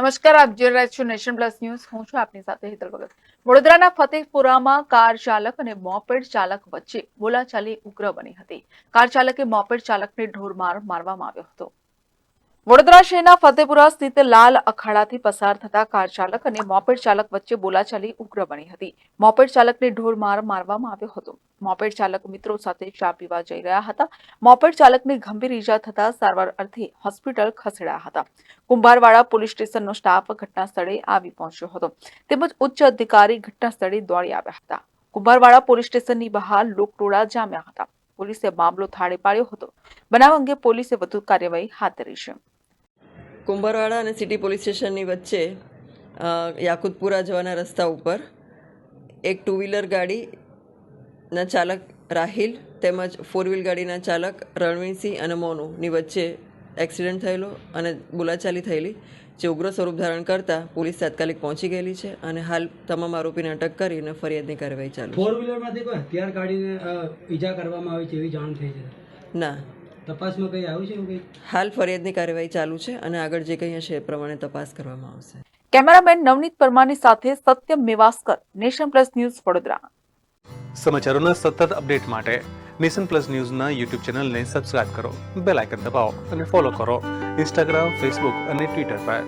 નમસ્કાર, આપ જોઈ રહ્યા છો નેશન પ્લસ ન્યૂઝ. હું છું આપની સાથે હેતલ ભગત. વડોદરાના ફતેહપુરામાં કાર ચાલક અને મોપેડ ચાલક વચ્ચે બોલાચાલી ઉગ્ર બની હતી. કાર ચાલકે મોપેડ ચાલકને ઢોરમાર મારવામાં આવ્યો હતો. વડોદરા શહેરના ફતેપુરા સ્થિત લાલ અખાડાથી પસાર થતા કાર ચાલક અને મોપેડ ચાલક વચ્ચે બોલાચાલી ઉગ્ર બની હતી. મોપેડ ચાલકને ઢોરમાર મારવામાં આવ્યો હતો. મોપેડ ચાલક મિત્રો સાથે ચા પીવા જઈ રહ્યા હતા. મોપેડ ચાલકને ગંભીર ઈજા થતા સારવાર અર્થે હોસ્પિટલ ખસેડાયા હતા. કુંભારવાડા પોલીસ સ્ટેશનનો સ્ટાફ ઘટના સ્થળે આવી પહોંચ્યો હતો. તેમજ ઉચ્ચ અધિકારી ઘટના સ્થળે દોડી આવ્યા હતા. કુંભારવાડા પોલીસ સ્ટેશનની બહાર લોકટોળા જામ્યા હતા. પોલીસે મામલો થાળે પાડ્યો હતો. બનાવ અંગે પોલીસે વધુ કાર્યવાહી હાથ ધરી છે. કુંભારવાડા અને સિટી પોલીસ સ્ટેશનની વચ્ચે યાકુતપુરા જવાના રસ્તા ઉપર એક ટુ વ્હીલર ગાડીના ચાલક રાહિલ તેમજ ફોર વ્હીલ ગાડીના ચાલક રણવીરસિંહ અને મોનુની વચ્ચે એક્સિડન્ટ થયેલો અને બોલાચાલી થયેલી જે ઉગ્ર સ્વરૂપ ધારણ કરતાં પોલીસ તાત્કાલિક પહોંચી ગયેલી છે અને હાલ તમામ આરોપીને અટક કરી અને ફરિયાદની કાર્યવાહી ચાલુ ફોર વ્હીલરમાંથી કોઈ હથિયાર કાઢીને ઈજા કરવામાં આવી છે એવી જાણ થઈ છે છે? ના. તપાસમાં કંઈ આવ્યું છે એવું કંઈ? હાલ ફરિયાદની કાર્યવાહી ચાલુ છે અને આગળ જે કંઈ હશે એ પ્રમાણે તપાસ કરવામાં આવશે. કેમેરામેન નવનીત પરમારની સાથે Satyam Mewaskar nation plus news Vadodara. સમાચારોના સતત અપડેટ માટે નેશન પ્લસ ન્યૂઝના યુટ્યુબ ચેનલને સબસ્ક્રાઇબ કરો બેલ આઇકન દબાવો અને ફોલો કરો. ઇન્સ્ટાગ્રામ ફેસબુક અને ટ્વિટર પર.